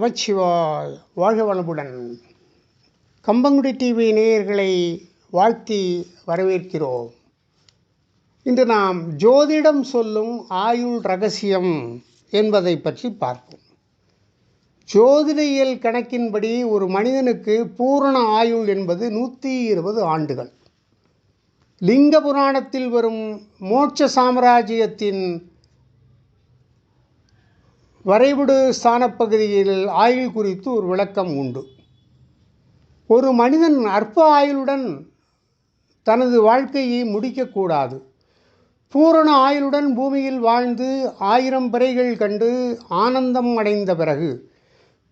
நமச்சிவாய் வாழ்க வளமுடன். கம்பங்குடி டிவி நேயர்களை வாழ்த்தி வரவேற்கிறோம். இன்று நாம் ஜோதிடம் சொல்லும் ஆயுள் ரகசியம் என்பதை பற்றி பார்ப்போம். ஜோதிடியல் கணக்கின்படி ஒரு மனிதனுக்கு பூரண ஆயுள் என்பது நூற்றி இருபது ஆண்டுகள். லிங்க புராணத்தில் வரும் மோட்ச சாம்ராஜ்யத்தின் வரைவிடு ஸ்தானப்பகுதியில் ஆயுள் குறித்து ஒரு விளக்கம் உண்டு. ஒரு மனிதன் அற்ப ஆயுளுடன் தனது வாழ்க்கையை முடிக்கக்கூடாது பூரண ஆயுளுடன் பூமியில் வாழ்ந்து ஆயிரம் பிறைகள் கண்டு ஆனந்தம் அடைந்த பிறகு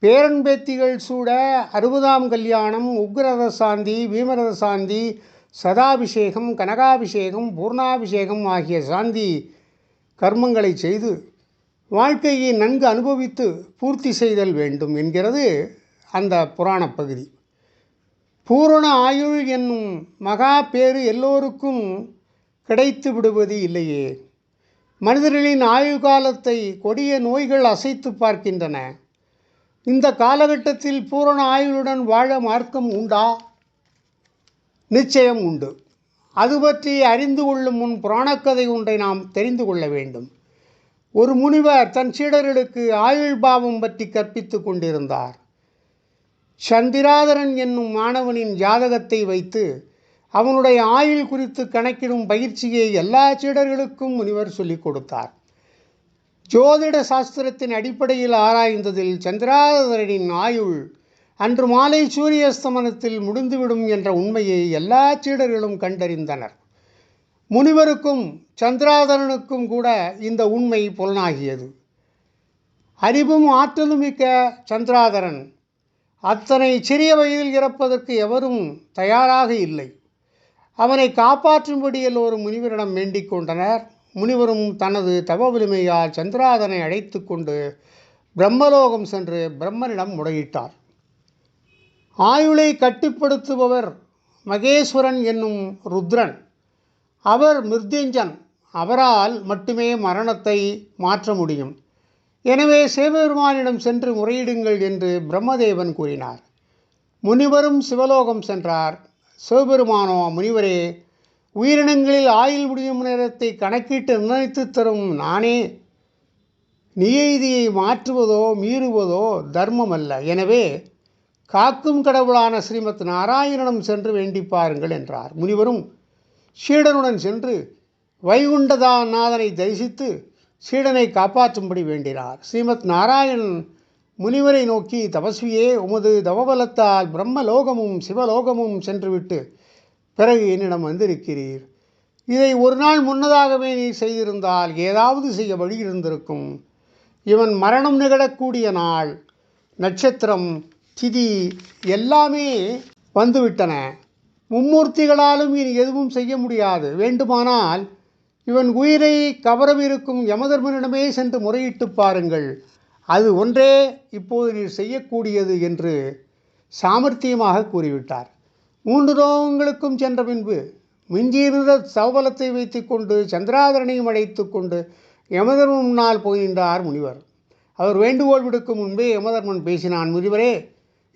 பேரன்பேத்திகள் சூட அறுபதாம் கல்யாணம் உக்ரத சாந்தி பீமரத சாந்தி சதாபிஷேகம் கனகாபிஷேகம் பூர்ணாபிஷேகம் ஆகிய சாந்தி கர்மங்களை செய்து வாழ்க்கையை நன்கு அனுபவித்து பூர்த்தி செய்தல் வேண்டும் என்கிறது அந்த புராணப் பகுதி. பூரண ஆயுள் என்னும் மகா பேறு எல்லோருக்கும் கிடைத்து விடுவது இல்லையே. மனிதர்களின் ஆயுள் காலத்தை கொடிய நோய்கள் அசைத்து பார்க்கின்றன. இந்த காலகட்டத்தில் பூரண ஆயுளுடன் வாழ மார்க்கம் உண்டா? நிச்சயம் உண்டு. அது பற்றி அறிந்து கொள்ளும் முன் புராணக்கதை ஒன்றை நாம் தெரிந்து கொள்ள வேண்டும். ஒரு முனிவர் தன் சீடர்களுக்கு ஆயுள் பாவம் பற்றி கற்பித்து கொண்டிருந்தார். சந்திராதரன் என்னும் மாணவனின் ஜாதகத்தை வைத்து அவனுடைய ஆயுள் குறித்து கணக்கிடும் பயிற்சியை எல்லா சீடர்களுக்கும் முனிவர் சொல்லிக் கொடுத்தார். ஜோதிட சாஸ்திரத்தின் அடிப்படையில் ஆராய்ந்ததில் சந்திராதரனின் ஆயுள் அன்று மாலை சூரியஸ்தமனத்தில் முடிந்துவிடும் என்ற உண்மையை எல்லா சீடர்களும் கண்டறிந்தனர். முனிவருக்கும் சந்திராதரனுக்கும் கூட இந்த உண்மை புலனாகியது. அறிவும் ஆற்றலும் மிக்க சந்திராதரன். அத்தனை சிறிய வயதில் இறப்பதற்கு எவரும் தயாராக இல்லை. அவனை காப்பாற்றும்படி எல்லோரும் முனிவரிடம் வேண்டிக் கொண்டனர். முனிவரும் தனது தவ வலிமையால் சந்திராதனை அழைத்து கொண்டு பிரம்மலோகம் சென்று பிரம்மனிடம் முறையிட்டார் ஆயுளை கட்டுப்படுத்துபவர் மகேஸ்வரன் என்னும் ருத்ரன். அவர் மிருத்யஞ்சன் அவரால் மட்டுமே மரணத்தை மாற்ற முடியும். எனவே சிவபெருமானிடம் சென்று முறையிடுங்கள் என்று பிரம்மதேவன் கூறினார். முனிவரும் சிவலோகம் சென்றார். சிவபெருமானோ முனிவரே உயிரினங்களில் ஆயுள் முடியும் நேரத்தை கணக்கிட்டு நிர்ணயித்து தரும் நானே. நியதியை மாற்றுவதோ மீறுவதோ தர்மம் அல்ல எனவே காக்கும் கடவுளான ஸ்ரீமத் நாராயணனும் சென்று வேண்டி பாருங்கள் என்றார். முனிவரும் சீடனுடன் சென்று வைகுண்டதா நாதனை தரிசித்து சீடனை காப்பாற்றும்படி வேண்டினார். ஸ்ரீமத் நாராயணன் முனிவரை நோக்கி தபஸ்வியே உமது தவபலத்தால் பிரம்மலோகமும் சிவலோகமும் சென்றுவிட்டு பிறகு என்னிடம் வந்திருக்கிறீர். இதை ஒரு நாள் முன்னதாகவே நீ செய்திருந்தால் ஏதாவது செய்ய வழி இருந்திருக்கும். இவன் மரணம் நிகழக்கூடிய நாள் நட்சத்திரம் திதி எல்லாமே வந்துவிட்டன. மும்மூர்த்திகளாலும் இனி எதுவும் செய்ய முடியாது. வேண்டுமானால் இவன் உயிரை கவரவிருக்கும் யமதர்மனிடமே சென்று முறையிட்டு பாருங்கள். அது ஒன்றே இப்போது நீர் செய்யக்கூடியது என்று சாமர்த்தியமாக கூறிவிட்டார். மூன்று லோகங்களுக்கும் சென்ற பின்பு மிஞ்சியிருந்த சவபலத்தை வைத்துக்கொண்டு சந்திராதரனையும் அழைத்து கொண்டு யமதர்மன் முன்னால் போகின்றார் முனிவர். அவர் வேண்டுகோள் விடுக்கும் முன்பே யமதர்மன் பேசினான் முனிவரே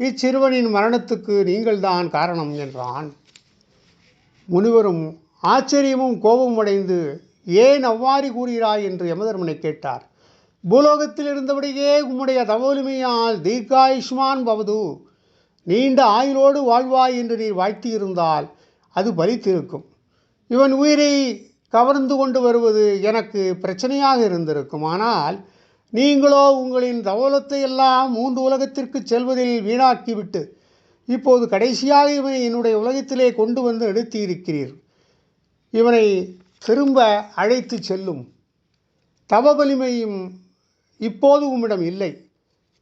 இச்சிறுவனின் மரணத்துக்கு நீங்கள்தான் காரணம் என்றான். முனிவரும் ஆச்சரியமும் கோபமும் அடைந்து ஏன் அவ்வாறு கூறுகிறாய்? என்று யமதர்மனை கேட்டார். பூலோகத்தில் இருந்தபடியே உம்முடைய தவோலுமையால் தீர்காயுஷ்மான் பவது. நீண்ட ஆயுளோடு வாழ்வாய் என்று நீர் வாழ்த்தியிருந்தால் அது பலித்திருக்கும். இவன் உயிரை கவர்ந்து கொண்டு வருவது எனக்கு பிரச்சனையாக இருந்திருக்கும். ஆனால் நீங்களோ உங்களின் தவலத்தை எல்லாம் மூன்று உலகத்திற்கு செல்வதில் வீணாக்கிவிட்டு இப்போது கடைசியாக இவனை என்னுடைய உலகத்திலே கொண்டு வந்து நிறுத்தியிருக்கிறீர் இவனை திரும்ப அழைத்து செல்லும் தவ வலிமையும் இப்போது உம்மிடம் இல்லை.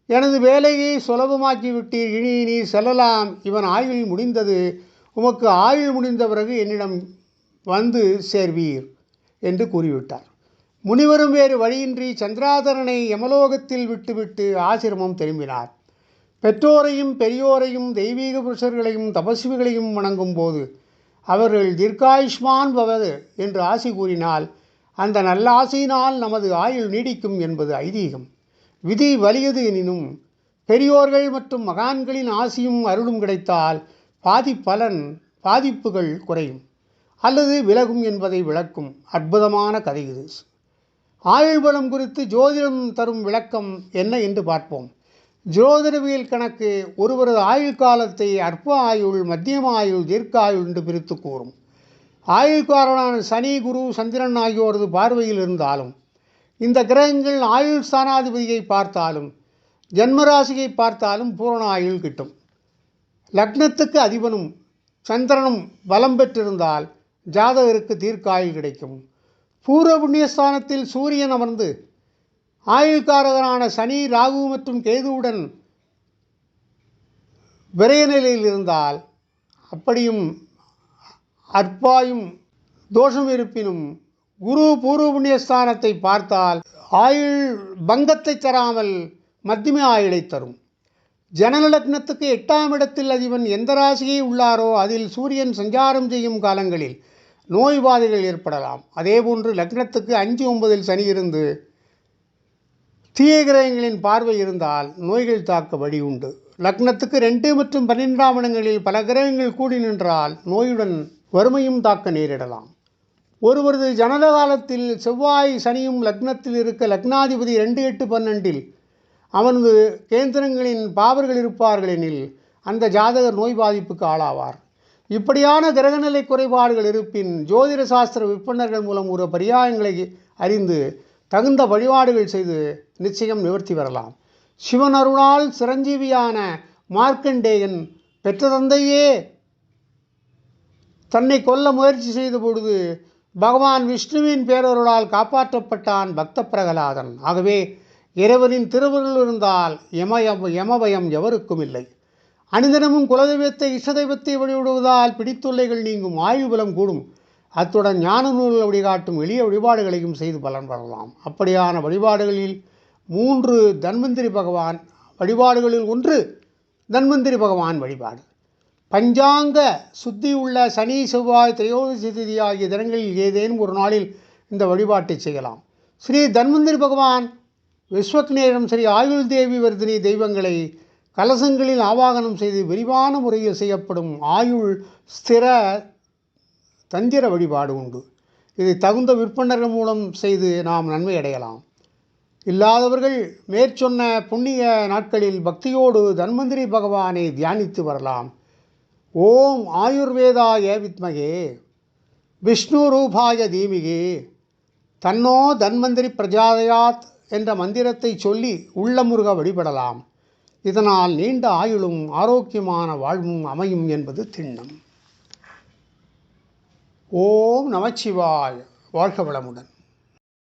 எனது வேலையை சுலபமாக்கிவிட்டீர். இனி நீ செல்லலாம். இவன் ஆயுள் முடிந்தது. உமக்கு ஆயுள் முடிந்த பிறகு என்னிடம் வந்து சேர்வீர் என்று கூறிவிட்டார். முனிவரும் வேறு வழியின்றி சந்திராதரனை யமலோகத்தில் விட்டுவிட்டு ஆசிரமம் திரும்பினார். பெற்றோரையும் பெரியோரையும் தெய்வீக புருஷர்களையும் தபஸ்விகளையும் வணங்கும் போது அவர்கள் தீர்க்காயுஷ்மான் பவது என்று ஆசி கூறினால் அந்த நல்ல ஆசையினால் நமது ஆயுள் நீடிக்கும் என்பது ஐதீகம். விதி வலியது எனினும் பெரியோர்கள் மற்றும் மகான்களின் ஆசியும் அருளும் கிடைத்தால் பாதி பலன் பாதிப்புகள் குறையும். அல்லது விலகும் என்பதை விளக்கும் அற்புதமான கதை இது. ஆயுள் பலம் குறித்து ஜோதிடம் தரும் விளக்கம் என்ன என்று பார்ப்போம். ஜோதிடவியல் கணக்கு ஒருவரது ஆயுள் காலத்தை அற்ப ஆயுள் மத்தியம ஆயுள் தீர்க்க ஆயுள் என்று பிரித்து கூறும். ஆயுள்காரனான சனி குரு சந்திரன் ஆகியோரது பார்வையில் இருந்தாலும் இந்த கிரகங்கள் ஆயுள் ஸ்தானாதிபதியை பார்த்தாலும் ஜன்மராசியை பார்த்தாலும் பூரண ஆயுள் கிட்டும். லக்னத்துக்கு அதிபனும் சந்திரனும் பலம் பெற்றிருந்தால் ஜாதகருக்கு தீர்க்காயுள் கிடைக்கும். பூர்வ புண்ணியஸ்தானத்தில் சூரியன் அமர்ந்து ஆயுள்காரகரான சனி ராகு மற்றும் கேதுவுடன் விரைய நிலையில் இருந்தால் அப்படியும் அற்பாயும் தோஷம் இருப்பினும் குரு பூர்வ புண்ணியஸ்தானத்தை பார்த்தால் ஆயுள் பங்கத்தை தராமல் மத்தியம ஆயுளை தரும். ஜனநலக்னத்துக்கு எட்டாம் இடத்தில் அதிபன் எந்த ராசியை உள்ளாரோ அதில் சூரியன் சஞ்சாரம் செய்யும் காலங்களில் நோய்பாதைகள் ஏற்படலாம். அதேபோன்று லக்னத்துக்கு அஞ்சு ஒன்பதில் சனி இருந்து தீய கிரகங்களின் பார்வை இருந்தால் நோய்கள் தாக்க வழி உண்டு. லக்னத்துக்கு ரெண்டு மற்றும் பன்னிரெண்டாம் இடங்களில் பல கிரகங்கள் கூடி நின்றால் நோயுடன் வறுமையும் தாக்க நேரிடலாம். ஒருவரது ஜனன காலத்தில் செவ்வாய் சனியும் லக்னத்தில் இருக்க லக்னாதிபதி ரெண்டு எட்டு பன்னெண்டில் அவனது கேந்திரங்களின் பாவர்கள் இருப்பார்கள் எனில் அந்த ஜாதகர் நோய் பாதிப்புக்கு ஆளாவார். இப்படியான கிரகநிலை குறைபாடுகள் இருப்பின் ஜோதிட சாஸ்திர விற்பனர்கள் மூலம் ஒரு பரியாயங்களை அறிந்து தகுந்த வழிபாடுகள் செய்து நிச்சயம் நிவர்த்தி பெறலாம். சிவன் அருளால் சிரஞ்சீவியான மார்க்கண்டேயன் பெற்ற தந்தையே தன்னை கொல்ல முயற்சி செய்த பொழுது பகவான் விஷ்ணுவின் பேரருளால் காப்பாற்றப்பட்டான் பக்த பிரகலாதன் ஆகவே இறைவனின் திருவருள் இருந்தால் யமயம் யமபயம் எவருக்கும் இல்லை. அனுதினமும் குலதெய்வத்தை இஷ்டதெய்வத்தை வழிவிடுவதால் பிடித்தொல்லைகள் நீங்கும் ஆயுபலம் பலம் கூடும். அத்துடன் ஞான நூல்கள் வழிகாட்டும் எளிய வழிபாடுகளையும் செய்து பலன் பெறலாம். அப்படியான வழிபாடுகளில் மூன்று தன்வந்திரி பகவான் வழிபாடுகளில் ஒன்று தன்வந்திரி பகவான் வழிபாடு. பஞ்சாங்க சுத்தி உள்ள சனி செவ்வாய் திரையோதசி திதி ஆகிய தினங்களில் ஏதேனும் ஒரு நாளில் இந்த வழிபாட்டை செய்யலாம். ஸ்ரீ தன்வந்திரி பகவான் விஸ்வக்னேயம் ஸ்ரீ ஆயுள் தேவி வர்தினி தெய்வங்களை கலசங்களில் ஆவாகனம் செய்து விரிவான முறையில் செய்யப்படும் ஆயுள் ஸ்திர தந்திர வழிபாடு உண்டு. இதை தகுந்த விற்பனர்கள் மூலம் செய்து நாம் நன்மை அடையலாம். இல்லாதவர்கள் மேற்சொன்ன புண்ணிய நாட்களில் பக்தியோடு தன்வந்திரி பகவானை தியானித்து வரலாம். ஓம் ஆயுர்வேதாய வித்மகே விஷ்ணு ரூபாய தீமிகே தன்னோ தன்வந்திரி பிரஜாதயாத் என்ற மந்திரத்தை சொல்லி உள்ளமுருக வழிபடலாம். இதனால் நீண்ட ஆயுளும் ஆரோக்கியமான வாழ்வும் அமையும் என்பது திண்ணம். ஓம் நமச்சிவாய். வாழ்க வளமுடன்.